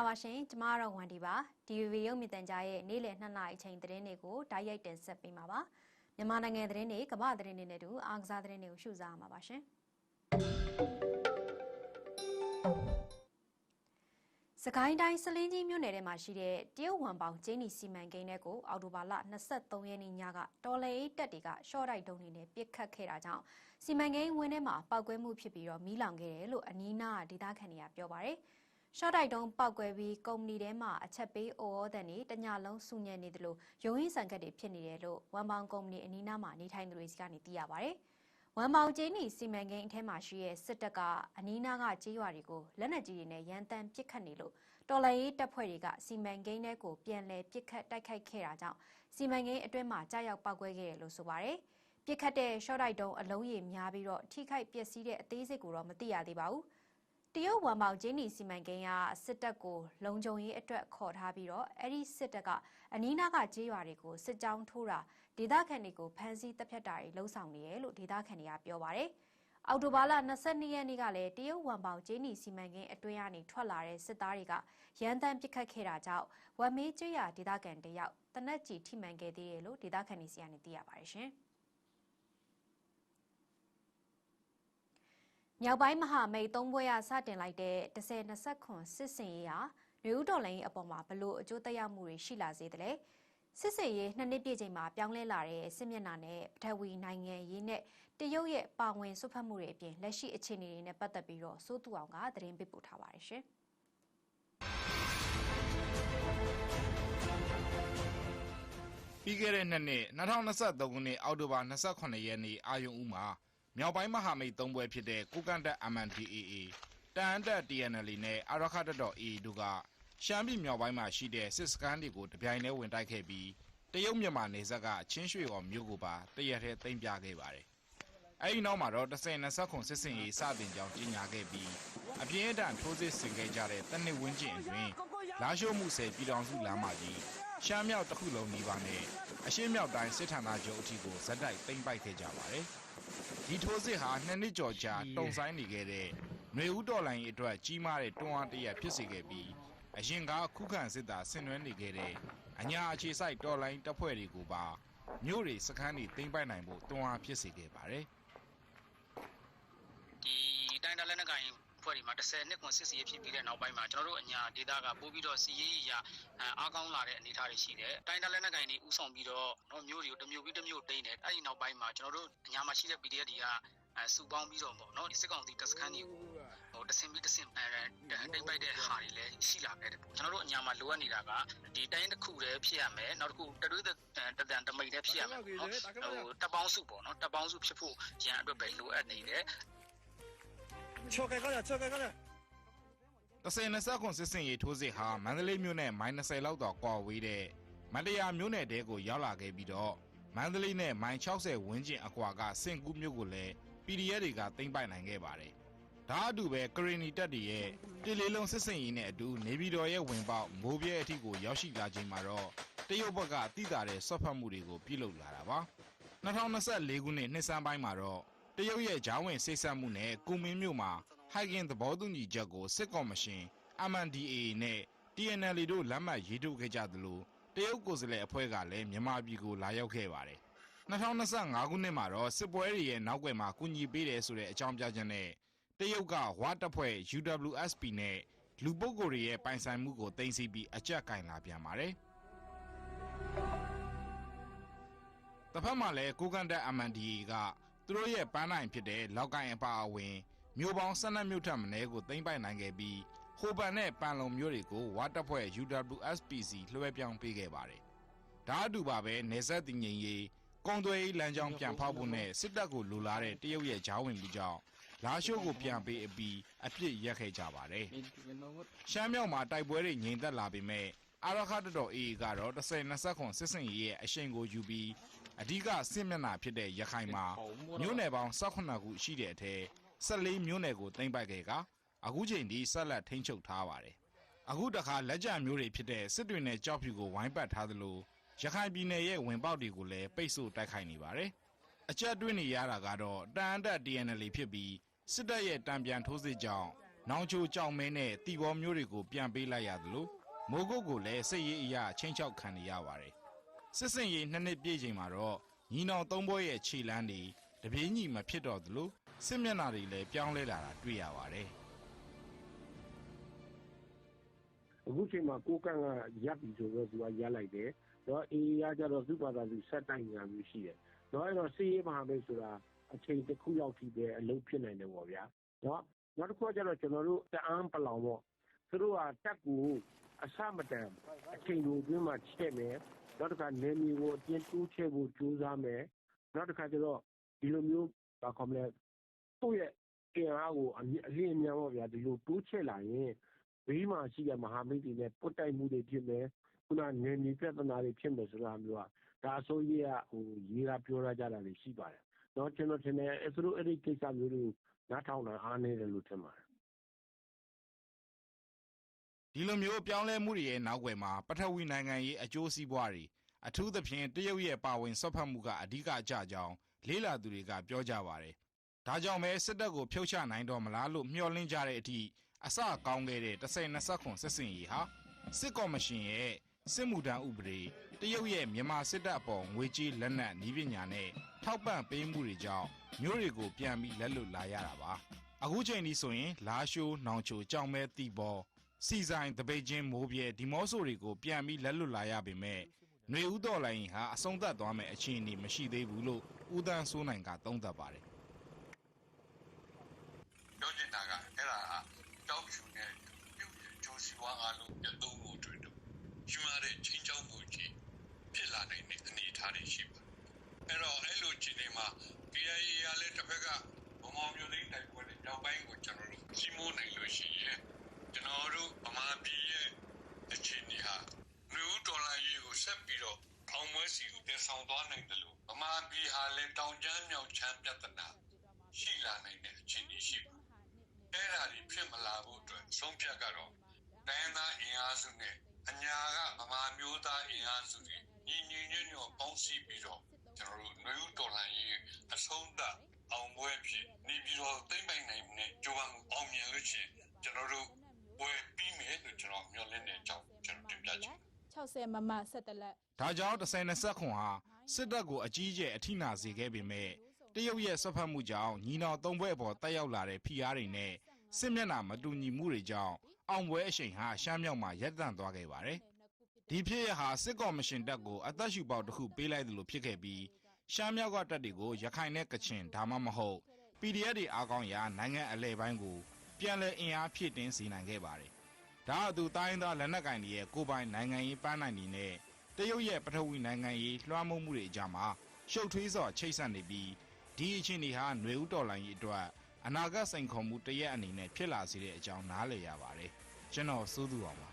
လာပါရှင်ကျမကတော့ဝန်ဒီပါဒီဗီရုပ်မြင်တန်ကြားရဲ့နေ့လယ်2နာရီအချိန်သတင်းတွေကိုဓာတ်ရိုက်တင်ဆက်ပေးမှာပါမြန်မာနိုင်ငံသတင်းတွေကမ္ဘာသတင်းတွေနဲ့အတူအားကစားသတင်းတွေကိုရှုစားရမှာပါရှင်စကိုင်းတိုင်းစလင်းကြီးမြို့နယ်ထဲမှာရှိတဲ့တရုတ်ဝမ်ပေါင်ကျင်းနီစီမံကိန်းထဲကိုအော်တိုဘာလ23ရက်နေ့ညကတော်လေတက်တွေကရှော့တိုက်တုံးနေနဲ့ပြစ်ခတ်ခဲ့တာကြောင့်စီမံကိန်းဝင်းထဲမှာပောက်ကွဲမှုဖြစ်ပြီးတော့မီးလောင်ခဲ့တယ်လို့အနီးနားဒေသခံတွေကပြောပါတယ်။ ရှော့တိုက်တုံးပောက်ကွဲပြီးကုမ္ပဏီထဲမှာအချက်ပေးအိုဩတန်တွေတညလုံးစုညံ့နေတယ်လို့ရုံရင်းဆန်ကတ်တွေဖြစ်နေတယ်လို့ဝမ်ပေါင်ကုမ္ပဏီအနီးနားမှာနေထိုင်သူတွေစီကနေသိရပါဗျ။ဝမ်ပေါင်ကျင်းနီစီမံကိန်းအထက်မှာရှိတဲ့စစ်တပ်ကအနီးနားကကြေးရွာတွေကိုလက်နက်ကြီးတွေနဲ့ရန်တမ်းပစ်ခတ်နေလို့တော်လှန်ရေးတပ်ဖွဲ့တွေကစီမံကိန်းထဲကိုပြန်လည်ပစ်ခတ်တိုက်ခိုက်ခဲ့တာကြောင့်စီမံကိန်းအတွင်းမှာကြားရောက်ပောက်ကွဲခဲ့တယ်လို့ဆိုပါတယ်။ပြစ်ခတ်တဲ့ရှော့တိုက်တုံးအလုံးရည်များပြီးတော့ထိခိုက်ပျက်စီးတဲ့အသေးစိတ်ကိုတော့မသိရသေးပါဘူး။ တရုတ်ဝမ်ပေါင်ကျင်းနီစီမံကိန်းကစစ်တပ်ကိုလုံခြုံရေးအတွက်ခေါ်ထားပြီးတော့အဲ့ဒီစစ်တပ်ကအနီးနားကကြေးရွာတွေကိုစစ်ကြောင်းထိုးတာဒေသခံတွေကိုဖမ်းဆီးတပ်ဖြတ်တာတွေလှုံ့ဆော်နေတယ်လို့ဒေသခံတွေကပြောပါတယ်။အော်တိုဘာလ22ရက်နေ့ကလည်းတရုတ်ဝမ်ပေါင်ကျင်းနီစီမံကိန်းအတွင်းကနေထွက်လာတဲ့စစ်သားတွေကရန်တမ်းပစ်ခတ်ခဲ့တာကြောင့်ဝမ်မေးကျွရဒေသခံတယောက်တနက်ကြီးထိမှန်ခဲ့သေးတယ်လို့ဒေသခံတွေစီကနေသိရပါတယ်ရှင်။ မြောက်ပိုင်းမဟာမိတ်သုံးဘွဲရစတင်လိုက်တဲ့10-20ခွန်စစ်စင်ရေးဟာနေဦးတော်လိုင်းအပေါ်မှာဘလို့အကျိုးသက်ရောက်မှုတွေရှိလာစေတယ်လဲစစ်စင်ရေးနှစ်နှစ်ပြည့်ချိန်မှာပြောင်းလဲလာတဲ့စစ်မျက်နှာနဲ့ပထဝီနိုင်ငံရေးနဲ့တရုတ်ရဲ့ပါဝင်ဆွတ်ဖက်မှုတွေအပြင်လက်ရှိအခြေအနေတွေနဲ့ပတ်သက်ပြီးတော့စိုးသူအောင်ကသတင်းပေးပို့ထားပါတယ်ရှင်ပြီးခဲ့တဲ့နှစ်နှစ်2023ခုနှစ်အောက်တိုဘာ28ရက်နေ့အာယုံဦးမှာ မြောက်ပိုင်းမဟာမိတ်သုံးဘွဲဖြစ်တဲ့ကိုကန်တက် MNDAA တန်အန်တက် TNL နဲ့အာရခတ်တော် AA တို့ကရှမ်းပြည်မြောက်ပိုင်းမှာရှိတဲ့စစ်စခန်းတွေကိုတပြိုင်တည်းဝင်တိုက်ခဲ့ပြီးတရုတ်မြန်မာနယ်စပ်ကချင်းရွှေော်မြို့ကိုပါတရက်ထဲသိမ်းပြခဲ့ပါတယ်။အဲဒီနောက်မှာတော့10-20ခုစစ်စင်ရေးစတင်ကြောင်းကြေညာခဲ့ပြီးအပြင်းအထန်ထိုးစစ်ဆင်ခဲ့ကြတဲ့တနစ်ဝင်းကျင်အတွင်းလာရှိုးမှုဆယ်ပြည်တော်စုလမ်းမကြီးရှမ်းမြောက်တစ်ခုလုံးနေပါနဲ့အရှေ့မြောက်တိုင်းစစ်ဌာနချုပ်အထိကိုဇက်တိုက်သိမ်းပိုက်ခဲ့ကြပါတယ်။ ဒီထိုးစစ်ဟာနှစ်နှစ်ကျော်ကြာတုံဆိုင်နေခဲ့တဲ့ຫນွေဦးတော်လိုင်းအတွက်ကြီးမားတဲ့တွန်းအားတရက်ဖြစ်စေခဲ့ပြီးအရင်ကခုခံစစ်သားဆင်နွှဲနေခဲ့တဲ့အညာအခြေစိုက်တော်လိုင်းတပ်ဖွဲ့တွေကိုပါမြို့တွေစခန်းတွေသိမ်းပိုက်နိုင်ဖို့တွန်းအားဖြစ်စေခဲ့ပါတယ်ဒီတိုင်းဒါလက်နက်ကိုင် ဖွဲ့ဒီမှာ10နှစ်ခွန်စစ်စီးဖြစ်ပြီးတဲ့နောက်ပိုင်းမှာကျွန်တော်တို့အညာဒေတာကပို့ပြီးတော့စီရေးအရာအားကောင်းလာတဲ့အနေအထားတွေရှိတယ်။တိုင်းဒါလက်နက်ကိုင်တွေဥဆောင်ပြီးတော့နော်မျိုးတွေကိုတစ်မျိုးပြီးတစ်မျိုးတိမ့်တယ်။အဲ့ဒီနောက်ပိုင်းမှာကျွန်တော်တို့အညာမှာရှိတဲ့ PDF တွေကအဲစုပေါင်းပြီးတော့ပေါ့နော်ဒီစစ်ကောင်စီတပ်စခန်းတွေကိုဟိုတဆင်ပြီးတဆင်အဲတိမ့်ပိုက်တဲ့ဟာတွေလည်းရှိလာခဲ့တယ်ပေါ့ကျွန်တော်တို့အညာမှာလိုအပ်နေတာကဒီတိုင်းတစ်ခုတည်းဖြစ်ရမယ်နောက်တစ်ခုတရွေးတတန်တမိတ်တည်းဖြစ်ရမယ်ပေါ့နော်ဟိုတပ်ပေါင်းစုပေါ့နော်တပ်ပေါင်းစုဖြစ်ဖို့ရန်အတွက်ပဲလိုအပ်နေတယ် ချော်ကဲကရချော်ကဲကရ30-20ခွန်စစ်စင်ရေးထိုးစစ်ဟာမန္တလေးမြို့နဲ့မိုင်20လောက်တော့ကွာဝေးတဲ့မန္တရာမြို့နယ်တဲကိုရောက်လာခဲ့ပြီးတော့မန္တလေးနဲ့မိုင်60ဝန်းကျင်အကွာကစင်ကူးမြို့ကိုလည်း PDF တွေကသိမ်းပိုက်နိုင်ခဲ့ပါတယ်။ဒါအတူပဲကရီနီတက်တွေရဲ့တိလေးလုံးစစ်စင်ရေးနဲ့အတူနေပြည်တော်ရဲ့ဝင်ပေါက်မိုးပြဲအထိကိုရောက်ရှိလာချိန်မှာတော့တရုတ်ဘက်ကတိတာတဲ့ဆွတ်ဖတ်မှုတွေကိုပြုလုပ်လာတာပါ။2024ခုနှစ်နှစ်စမ်းပိုင်းမှာတော့ တရုတ်ရဲ့ဂျားဝင်စိတ်ဆက်မှုနဲ့ကုမင်းမြို့မှာဟိုက်ကင်သဘောတူညီချက်ကိုစစ်ကော်မရှင် MNDAA နဲ့ TNL တို့လက်မှတ်ရေးထိုးခဲ့ကြသလိုတရုတ်ကိုယ်စားလှယ်အဖွဲ့ကလည်းမြန်မာပြည်ကိုလာရောက်ခဲ့ပါတယ်။2025ခုနှစ်မှာတော့စစ်ပွဲတွေရဲ့နောက်ွယ်မှာကူညီပေးတယ်ဆိုတဲ့အကြောင်းပြချက်နဲ့တရုတ်ကဝါတပ်ဖွဲ့ UWSP နဲ့လူပုဂ္ဂိုလ်တွေရဲ့ပိုင်ဆိုင်မှုကိုတင်စီပြီးအကြက်ကင်လာပြန်ပါတယ်။တစ်ဖက်မှာလည်းကိုကန်တက် MNDAA က သူတို့ရဲ့ပန်းနိုင်ဖြစ်တဲ့လောက်ကိုင်းအပါအဝင်မြို့ပေါင်း12မြို့ထက်မနည်းကိုသိမ်းပိုက်နိုင်ခဲ့ပြီးဟိုပန်နဲ့ပန်လုံမြို့တွေကိုဝါတပ်ဖွဲ့ UWSPC လွှဲပြောင်းပေးခဲ့ပါတယ်။ဒါအတူပါပဲနေဆက်တည်ငြိမ်ရေးကုံသွေးလမ်းကြောင်းပြန်ဖောက်ဖို့နဲ့စစ်တပ်ကိုလိုလားတဲ့တရုတ်ရဲ့ဂျားဝင်မှုကြောင့်လာရှိုးကိုပြန်ပေးအပြီးအပြစ်ရက်ခဲ့ကြပါတယ်။ရှမ်းမြောက်မှာတိုက်ပွဲတွေငြိမ်သက်လာပေမဲ့အာရခတ်တော် AA ကတော့10-20ခွန်စစ်စင်ရေးရဲ့အရှိန်ကိုယူပြီး အဓိကစစ်မျက်နှာဖြစ်တဲ့ရခိုင်မှာမြို့နယ်ပေါင်း18ခုရှိတဲ့အထက်14မြို့နယ်ကိုသိမ်းပိုက်ခဲ့ကအခုချိန်ထိဆက်လက်ထိန်းချုပ်ထားပါတယ်။အခုတခါလက်ကျမျိုးတွေဖြစ်တဲ့စစ်တွေနဲ့ကြောက်ဖြူကိုဝိုင်းပတ်ထားသလိုရခိုင်ပြည်နယ်ရဲ့ဝင်ပေါက်တွေကိုလည်းပိတ်ဆို့တိုက်ခိုက်နေပါတယ်။အကြက်တွင်းနေရတာကတော့တန်အန်တက် TNL ဖြစ်ပြီးစစ်တပ်ရဲ့တံပြန်ထိုးစစ်ကြောင့်နောင်ချိုကြောင်မဲနဲ့တီဘောမျိုးတွေကိုပြန်ပေးလိုက်ရသလိုမိုးကုတ်ကိုလည်းစစ်ရေးအရာချင်းချောက်ခံနေရပါတယ် စစ်စင်ရေးနှစ်နှစ်ပြည့်ချိန်မှာတော့ညီနောင်သုံးဘွဲရဲ့ခြေလန်းတွေတပြေးညီမဖြစ်တော့သလိုစစ်မျက်နှာတွေလည်းပြောင်းလဲလာတာတွေ့ရပါတယ်အခုချိန်မှာကိုကန့်ကရပ်ပြီဆိုတော့သူကရပ်လိုက်တယ်။တော့အေးရကြတော့သူ့ဘာသာသူဆက်တိုင်ညာမျိုးရှိတယ်။တော့အဲ့တော့စီးရေးမဟာမိတ်ဆိုတာအချိန်တစ်ခုလောက်ထိပဲအလုပ်ဖြစ်နိုင်တယ်ပေါ့ဗျာ။နော်နောက်တစ်ခုကကျတော့ကျွန်တော်တို့တအန်းပလောင်ပေါ့သူတို့ကတက်ကူအစမတန်အချိန်လိုအတွင်းမှာချက်မယ်။ နောက်တစ်ခါနေမီကိုအတင်းတိုးချဲ့ဖို့ကြိုးစားမယ်။နောက်တစ်ခါကျတော့ဒီလိုမျိုးဘာခေါ်မလဲသူ့ရဲ့အင်အားကိုအမြင့်အလင်းအမြန်ပေါ့ဗျာဒီလိုတိုးချဲ့လာရင်ဘေးမှာရှိတဲ့မဟာမိတ်တွေနဲ့ပုတ်တိုက်မှုတွေဖြစ်မယ်ခုနနေနေပြဿနာတွေဖြစ်မယ်ဆိုတာမျိုးကဒါအစိုးရကဟိုရေးတာပြောရကြတာတွေရှိပါတယ်။တော့ကျွန်တော်ထင်တယ်အဲသူတို့အဲ့ဒီကိစ္စမျိုးတွေကိုနားထောင်တာအားနေတယ်လို့ထင်ပါတယ် ဒီလိုမျိုးပြောင်းလဲမှုတွေရဲ့နောက်ွယ်မှာပထဝီနိုင်ငံရေးအကျိုးစီးပွားတွေအထူးသဖြင့်တရုတ်ရဲ့ပါဝင်ဆွတ်ဖက်မှုကအဓိကအကြကြောင်းလေးလာသူတွေကပြောကြပါတယ်။ဒါကြောင့်ပဲစစ်တပ်ကိုဖျောက်ချနိုင်တော့မလားလို့မျှော်လင့်ကြတဲ့အထိအစကောင်းခဲ့တဲ့10-20ခွန်စစ်စင်ရေးဟာစစ်ကော်မရှင်ရဲ့စစ်မှုထမ်းဥပဒေတရုတ်ရဲ့မြန်မာစစ်တပ်အပေါ်ငွေကြေးလက်နက်နည်းပညာနဲ့ထောက်ပံ့ပေးမှုတွေကြောင့်မျိုးတွေကိုပြန်ပြီးလက်လွတ်လာရတာပါ။အခုချိန်ဒီဆိုရင်လာရှိုးနောင်ချိုကြောင်မဲတီဘော စီဆိုင်တပိတ်ချင်းမိုးပြဲဒီမော့ဆိုတွေကိုပြန်ပြီးလက်လွတ်လာရပေမဲ့ຫນွေဦးတော်လိုင်းဟာအဆုံးသတ်သွားမယ်အခြေအနေမရှိသေးဘူးလို့ဦးတန်းစိုးနိုင်ကသုံးသပ်ပါတယ်ပြောချင်တာကအဲ့ဒါဟာတောက်ဖြူနဲ့ပြုတ်ရဲ့ဂျိုးစီဝါအားလုံးပြတ်သုံးဖို့အတွက်တော့ယူရတဲ့ချင်းချောင်းမှုကြီးဖြစ်လာနိုင်တဲ့အနေအထားတွေရှိပါအဲ့တော့အဲ့လိုခြေနေမှာ KIA ရလည်းတစ်ဖက်ကဘမောင်မျိုးသိန်းတိုက်ပွဲနဲ့တောင်ပိုင်းကိုကျွန်တော်တို့စီမိုးနိုင်လို့ရှိရင်ကျွန် တော်တို့ဗမာပြည်ရဲ့အခြေအနေဟာလူဦးဒေါ်လာရေးကိုဆက်ပြီးတော့အောင်မွဲစီကိုတင်ဆောင်သွားနိုင်တယ်လို့ဗမာပြည်ဟာလည်းတောင်ကျမ်းမြောက်ချမ်းပြဿနာရှိလာနိုင်တဲ့အခြေအနေရှိပါအဲ့ဒါတွေဖြစ်မလာဖို့အတွက်ဆုံးဖြတ်ကတော့တိုင်းသားအင်အားစုနဲ့အညာကဗမာမျိုးသားအင်အားစုတွေညီညီညွတ်ညွတ်ပေါင်းစည်းပြီးတော့ကျွန်တော်တို့နှွေဦးတော်လှန်ရေးအဆုံးသတ်အောင်ပွဲဖြစ်နေပြီးတော့သိမ့်ပိုင်နိုင်တဲ့ကြိုးပမ်းမှုအောင်မြင်လို့ရှိရင်ကျွန်တော်တို့ ပွဲပြီးမယ်လို့ကျွန်တော်မျှော်လင့်တဲ့အကြောင်းကျွန်တော်တင်ပြချင်ပါတယ်60မမ17လက်။ဒါကြောင့်10-20ခွန်ဟာစစ်တပ်ကိုအကြီးအကျယ်အထိနာစေခဲ့ပေမဲ့တရုတ်ရဲ့ဆွတ်ဖက်မှုကြောင့်ညီနောင်သုံးဘွဲအပေါ်တက်ရောက်လာတဲ့ဖိအားတွေနဲ့စစ်မျက်နှာမတူညီမှုတွေကြောင့်အောင်ပွဲအရှိန်ဟာရှမ်းမြောက်မှာရပ်တန့်သွားခဲ့ပါတယ်။ဒီဖြစ်ရဟာစစ်ကော်မရှင်တပ်ကိုအသက်ရှူပေါက်တစ်ခုပေးလိုက်သလိုဖြစ်ခဲ့ပြီးရှမ်းမြောက်ကတပ်တွေကိုရခိုင်နဲ့ကချင်ဒါမှမဟုတ် PDF တွေအားကောင်းရာနိုင်ငံအလဲပိုင်းကို ပြန်လည်အင်အားဖြည့်တင်းစေနိုင်ခဲ့ပါတယ်။ဒါအတူတိုင်းသားလက်နက်ကင်တွေရဲ့ကိုယ်ပိုင်နိုင်ငံရေးပန်းနိုင်တွေနဲ့တရုတ်ရဲ့ပထဝီနိုင်ငံရေးလွှမ်းမိုးမှုတွေအကြမှာရှုပ်ထွေးစွာချိတ်ဆက်နေပြီးဒီအချင်းတွေဟာຫນွေဦးတော်လိုင်းရေးအတွက်အနာဂတ်စိန်ခေါ်မှုတစ်ရက်အနေနဲ့ဖြစ်လာစေတဲ့အကြောင်းနားလည်ရပါတယ်။ကျွန်တော်စိုးသူအောင်ပါ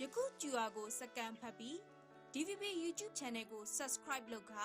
ယခု QR ကိုစကန်ဖတ်ပြီး DVB YouTube Channel ကို Subscribe လုပ်ခါ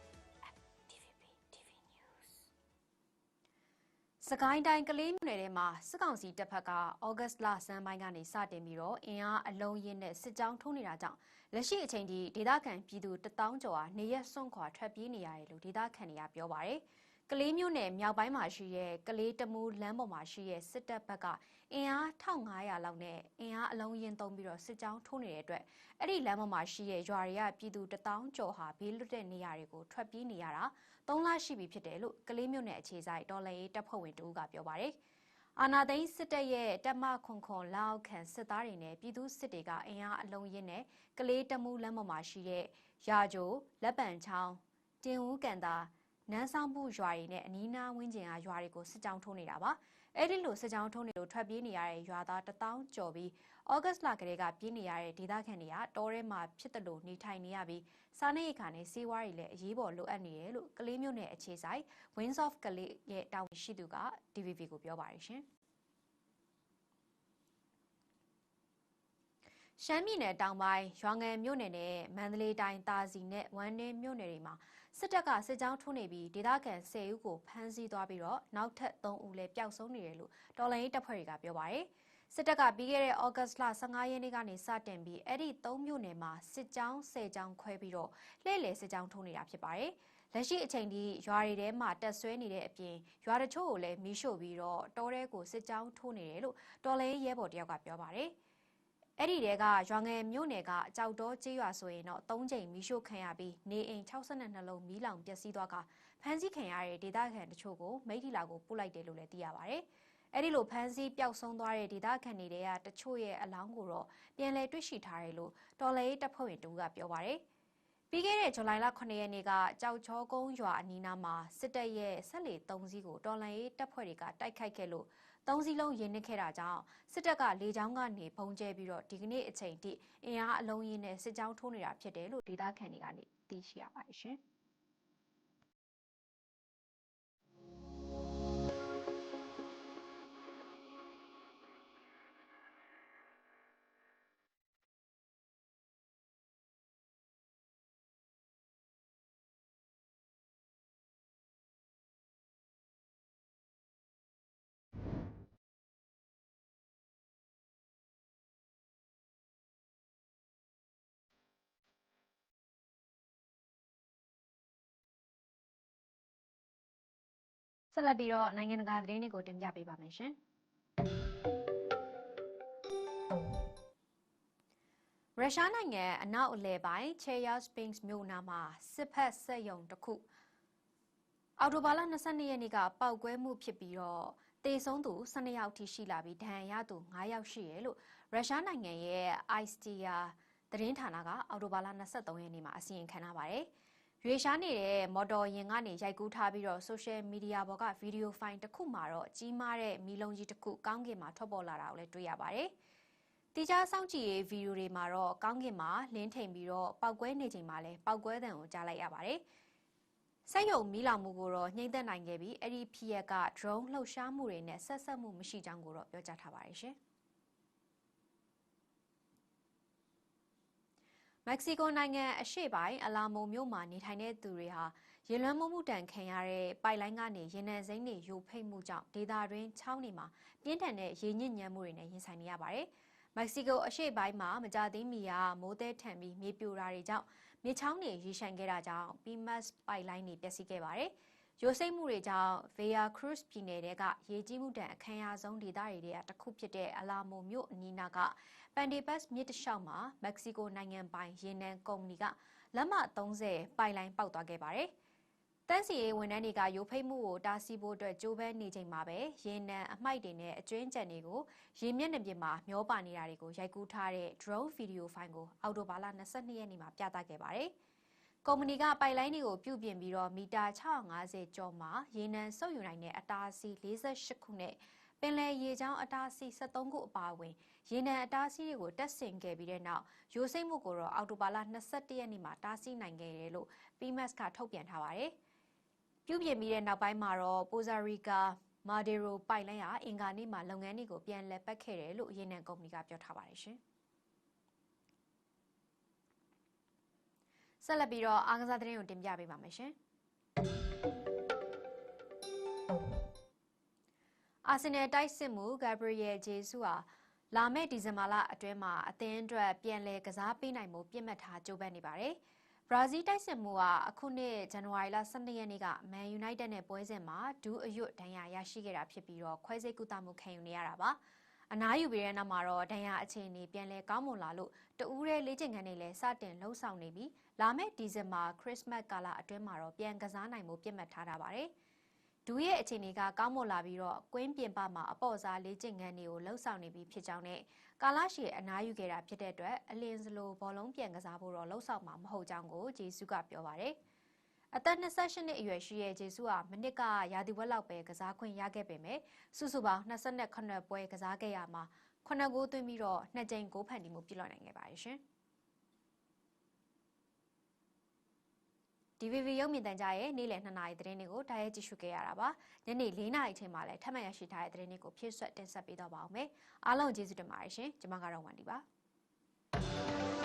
စကိုင်းတိုင်းကလေးမြို့နယ်ထဲမှာစစ်ကောင်စီတပ်ဖက်ကဩဂတ်လဆန်းပိုင်းကနေစတင်ပြီးတော့အင်အားအလုံးရင်းနဲ့စစ်ကြောင်းထိုးနေတာကြောင့်လက်ရှိအချိန်ထိဒေသခံပြည်သူ1000ကျော်ဟာနေရက်စွန့်ခွာထွက်ပြေးနေရတယ်လို့ဒေသခံတွေကပြောပါရယ် ကလေးမြို့နယ်မြောက်ပိုင်းမှာရှိတဲ့ကလေးတမူးလမ်းပေါ်မှာရှိတဲ့စစ်တပ်ဘက်ကအင်အား1500လောက်နဲ့အင်အားအလုံးရင်းသုံးပြီးတော့စစ်ကြောင်းထိုးနေတဲ့အတွက်အဲ့ဒီလမ်းပေါ်မှာရှိတဲ့ရွာတွေကပြည်သူ1000ကျော်ဟာဘေးလွတ်တဲ့နေရာတွေကိုထွက်ပြေးနေရတာ3လရှိပြီဖြစ်တယ်လို့ကလေးမြို့နယ်အခြေဆိုင်တော်လှန်ရေးတပ်ဖွဲ့ဝင်တို့ကပြောပါတယ်။အာနာသိန်းစစ်တပ်ရဲ့တပ်မခွန်ခွန်လောက်ခံစစ်သားတွေနဲ့ပြည်သူစစ်တွေကအင်အားအလုံးရင်းနဲ့ကလေးတမူးလမ်းပေါ်မှာရှိတဲ့ရာဂျိုလက်ပံချောင်းတင်ဦးကန်တာ နန်းဆောင်မှုရွာတွေနဲ့အနီးနားဝန်းကျင်ကရွာတွေကိုစစ်ကြောင်းထိုးနေတာပါ။အဲ့ဒီလိုစစ်ကြောင်းထိုးနေလို့ထွက်ပြေးနေရတဲ့ရွာသား1000ကျော်ပြီးဩဂတ်လကလေးကပြေးနေရတဲ့ဒေသခံတွေကတောထဲမှာဖြစ်တယ်လို့နေထိုင်နေရပြီးစားနပ်ရိက္ခာနဲ့ဆေးဝါးတွေလည်းအရေးပေါ်လိုအပ်နေတယ်လို့ကလေးမျိုးနယ်အခြေဆိုင် Wings of ကလေးရဲ့တာဝန်ရှိသူက DVB ကိုပြောပါတယ်ရှင်။ ရှမ်းပြည်နယ်တောင်ပိုင်းရွာငယ်မြို့နယ်နဲ့မန္တလေးတိုင်းတာစီနဲ့ဝမ်းနည်းမြို့နယ်တွေမှာစစ်တပ်ကစစ်ကြောင်းထိုးနေပြီးဒေသခံ10ဦးကိုဖမ်းဆီးသွားပြီးတော့နောက်ထပ်3ဦးလည်းပျောက်ဆုံးနေတယ်လို့တော်လိုင်းရေးတပ်ဖွဲ့တွေကပြောပါရယ်စစ်တပ်ကပြီးခဲ့တဲ့ဩဂတ်စ်လ15ရက်နေ့ကနေစတင်ပြီးအဲ့ဒီ3မြို့နယ်မှာစစ်ကြောင်း10ကြောင်းခွဲပြီးတော့လှည့်လည်စစ်ကြောင်းထိုးနေတာဖြစ်ပါတယ်လက်ရှိအချိန်ထိရွာတွေထဲမှာတက်ဆွဲနေတဲ့အပြင်ရွာတချို့ကိုလည်းမီးရှို့ပြီးတော့တောထဲကိုစစ်ကြောင်းထိုးနေတယ်လို့တော်လိုင်းရေးရဲဘော်တယောက်ကပြောပါတယ် အဲ့ဒီတဲကရွာငယ်မြို့နယ်ကကြောက်တော်ကျေးရွာဆိုရင်တော့၃ချိန်မီးရှို့ခံရပြီးနေအိမ်62လုံးမီးလောင်ပျက်စီးသွားကဖမ်းဆီးခံရတဲ့ဒေသခံတချို့ကိုမိထီလာကိုပို့လိုက်တယ်လို့လည်းသိရပါဗျ။အဲ့ဒီလိုဖမ်းဆီးပျောက်ဆုံးသွားတဲ့ဒေသခံတွေကတချို့ရဲ့အလောင်းကိုတော့ပြန်လည်တွေ့ရှိထားတယ်လို့တော်လေတပ်ဖွဲ့ဝင်တူကပြောပါဗျ။ပြီးခဲ့တဲ့ဇူလိုင်လ9ရက်နေ့ကကြောက်ချောကုန်းရွာအနီးနားမှာစစ်တပ်ရဲ့ဆက်လေ3စီးကိုတော်လန်ရေးတပ်ဖွဲ့တွေကတိုက်ခိုက်ခဲ့လို့ သုံးစီးလုံးရင်းနှစ်ခဲ့တာကြောင့်စစ်တပ်ကလေကြောင်းကနေပုံကျဲပြီးတော့ဒီကနေ့အချိန်ထိအင်အားအလုံးရင်းနဲ့စစ်ကြောင်းထိုးနေတာဖြစ်တယ်လို့ဒေသခံတွေကနေသိရှိရပါတယ်ရှင်။ ဆက်လက်ပြီးတော့နိုင်ငံတကာသတင်းတွေကိုတင်ပြပေးပါမယ်ရှင်။ရုရှားနိုင်ငံအနောက်အလယ်ပိုင်း Chelyabinsk မြို့နားမှာစစ်ဖက်ဆက်ယုံတစ်ခုအော်တိုဘာလ22ရက်နေ့ကပောက်ကွဲမှုဖြစ်ပြီးတော့တေဆုံးသူ12ယောက်ထိရှိလာပြီးဒဏ်ရာရသူ9ယောက်ရှိတယ်လို့ရုရှားနိုင်ငံရဲ့ Istia သတင်းဌာနကအော်တိုဘာလ23ရက်နေ့မှာအစီရင်ခံထားပါတယ်။ ရွေရှားနေတဲ့မော်တော်ယာဉ်ကနေရိုက်ကူးထားပြီးတော့ social media ပေါ်ကဗီဒီယိုဖိုင်တစ်ခုမှာတော့ကြီးမားတဲ့မီးလုံးကြီးတစ်ခုကောင်းကင်မှာထွက်ပေါ်လာတာကိုလည်းတွေ့ရပါတယ်။တိကျစောင့်ကြည့်ရေးဗီဒီယိုတွေမှာတော့ကောင်းကင်မှာလင်းထိန်ပြီးတော့ပောက်ကွဲနေချိန်မှာလည်းပောက်ကွဲတဲ့ကိုကြားလိုက်ရပါတယ်။ဆက်ယုံမီးလောင်မှုကိုတော့နှိမ့်သက်နိုင်ခဲ့ပြီးအဲ့ဒီဖြစ်ရက်က drone လှုပ်ရှားမှုတွေနဲ့ဆက်ဆက်မှုမရှိကြောင်းကိုတော့ပြောကြားထားပါတယ်ရှင်။ မက္ကဆီကိုနိုင်ငံအရှေ့ပိုင်းအလာမိုမြို့မှာနေထိုင်တဲ့သူတွေဟာရေလွှမ်းမိုးမှုတန်ခံရတဲ့ပိုက်လိုင်းကနေရေနံစိမ်းတွေယိုဖိတ်မှုကြောင့်ဒေသတွင်းချောင်းတွေမှာပြင်းထန်တဲ့ရေညစ်ညမ်းမှုတွေနဲ့ရင်ဆိုင်နေရပါတယ်။မက္ကဆီကိုအရှေ့ပိုင်းမှာမကြာသေးမီကမိုးသည်ထန်ပြီးမြေပြိုတာတွေကြောင့်မြေချောင်းတွေရေရှမ်းခဲ့တာကြောင့် PMAS ပိုက်လိုင်းတွေပျက်စီးခဲ့ပါတယ်။ရိုးစိတ်မှုတွေကြောင့် Via Cruz ပြည်နယ်ကရေကြီးမှုတန်အခမ်းအရဆုံးဒေသတွေထဲကတစ်ခုဖြစ်တဲ့အလာမိုမြို့အနီးနားက ပန်ဒီဘတ်မြစ်တစ်လျှောက်မှာမက္ကဆီကိုနိုင်ငံပိုင်ရေနံကုမ္ပဏီကလက်မ30ပိုင်လိုင်းပေါက်သွားခဲ့ပါတယ်။တန်းစီရေးဝန်ထမ်းတွေကရိုဖိတ်မှုကိုတားဆီးဖို့အတွက်ကြိုးပမ်းနေချိန်မှာပဲရေနံအမိုက်တွေနဲ့အကျွင်းကြံတွေကိုရေမျက်နှာပြင်မှာမျောပါနေတာတွေကိုရိုက်ကူးထားတဲ့ drone video file ကိုအော်တိုဘာလ22ရက်နေ့မှာပြသခဲ့ပါတယ်။ကုမ္ပဏီကပိုက်လိုင်းတွေကိုပြုပြင်ပြီးတော့မီတာ650ကျော်မှာရေနံစုပ်ယူနိုင်တဲ့အတားအဆီး48ခုနဲ့ပင်လယ်ရေချောင်းအတားအဆီး73ခုအပါအဝင် ရေနံအတားအဆီးတွေကိုတက်ဆင်ခဲ့ပြီးတဲ့နောက်ရိုစိမ့်မှုကိုတော့အောက်တိုဘာလ22ရက်နေ့မှာတားဆီးနိုင်ခဲ့တယ်လို့ PMAS ကထုတ်ပြန်ထားပါတယ်။ပြုပြင်ပြီးတဲ့နောက်ပိုင်းမှာတော့ပိုဇာရီကာမာဒေရိုပိုင်လိုင်းဟာအင်ကာနေ့မှာလုပ်ငန်းတွေကိုပြန်လည်ပတ်ခဲ့တယ်လို့ရေနံကုမ္ပဏီကပြောထားပါတယ်ရှင်။ဆက်လက်ပြီးတော့အားကစားသတင်းကိုတင်ပြပေးပါမယ်ရှင်။အာဆင်နယ်တိုက်စစ်မှုဂါဘရီယယ်ဂျေဆုဟာ လာမယ့်ဒီဇင်ဘာလအတွင်းမှာအသင်းအတွက်ပြန်လည်ကစားပေးနိုင်မှုပြစ်မှတ်ထားကြိုးပမ်းနေပါတယ်။ဘရာဇီးတိုက်စစ်မှုကအခုနှစ်ဇန်နဝါရီလ12ရက်နေ့ကမန်ယူနိုက်တက်နဲ့ပွဲစဉ်မှာဒူးအရွတ်ဒဏ်ရာရရှိခဲ့တာဖြစ်ပြီးတော့ခွဲစိတ်ကုသမှုခံယူနေရတာပါ။အနားယူပြီးတဲ့နောက်မှာတော့ဒဏ်ရာအခြေအနေပြန်လည်ကောင်းမွန်လာလို့တဦးရဲ့လေ့ကျင့်ခန်းတွေလည်းစတင်လှုပ်ဆောင်နေပြီးလာမယ့်ဒီဇင်ဘာခရစ်မတ်ကာလအတွင်းမှာတော့ပြန်ကစားနိုင်မှုပြစ်မှတ်ထားတာပါတယ်။ ဒူးရဲ့အခြေအနေကကောင်းမွန်လာပြီးတော့ကွင်းပြင်ပမှာအပေါ့စားလေးကျင့်ခန်းတွေကိုလှုပ်ဆောင်နေပြီးဖြစ်ကြောင်းနဲ့ကာလရှည်အနားယူခဲ့တာဖြစ်တဲ့အတွက်အလင်းစလိုဘောလုံးပြန်ကစားဖို့တော့လှုပ်ဆောင်မှာမဟုတ်ကြောင်းကိုဂျေဆုကပြောပါတယ်။အသက်28နှစ်အရွယ်ရှိတဲ့ဂျေဆုဟာမနစ်ကရာသီဝက်လောက်ပဲကစားခွင့်ရခဲ့ပေမဲ့စုစုပေါင်း28ပွဲကစားခဲ့ရမှာ9ဂိုးသွင်းပြီးတော့နှစ်ကြိမ်ဂိုးဖန်တီးမှုပြုလုပ်နိုင်ခဲ့ပါတယ်ရှင်။ DVB ရုပ်မြင်သံကြားရဲ့နေ့လယ်2နာရီသတင်းတွေကိုတားရဲကြည့်ရှုခဲ့ရတာပါညနေ4နာရီချိန်မှာလည်းထပ်မံရရှိထားတဲ့သတင်းတွေကိုဖြည့်ဆွတ်တင်ဆက်ပေးတော့ပါအောင်မယ်အားလုံးကျေးဇူးတင်ပါတယ်ရှင်ကျွန်မကတော့ဝန်ဒီပါ။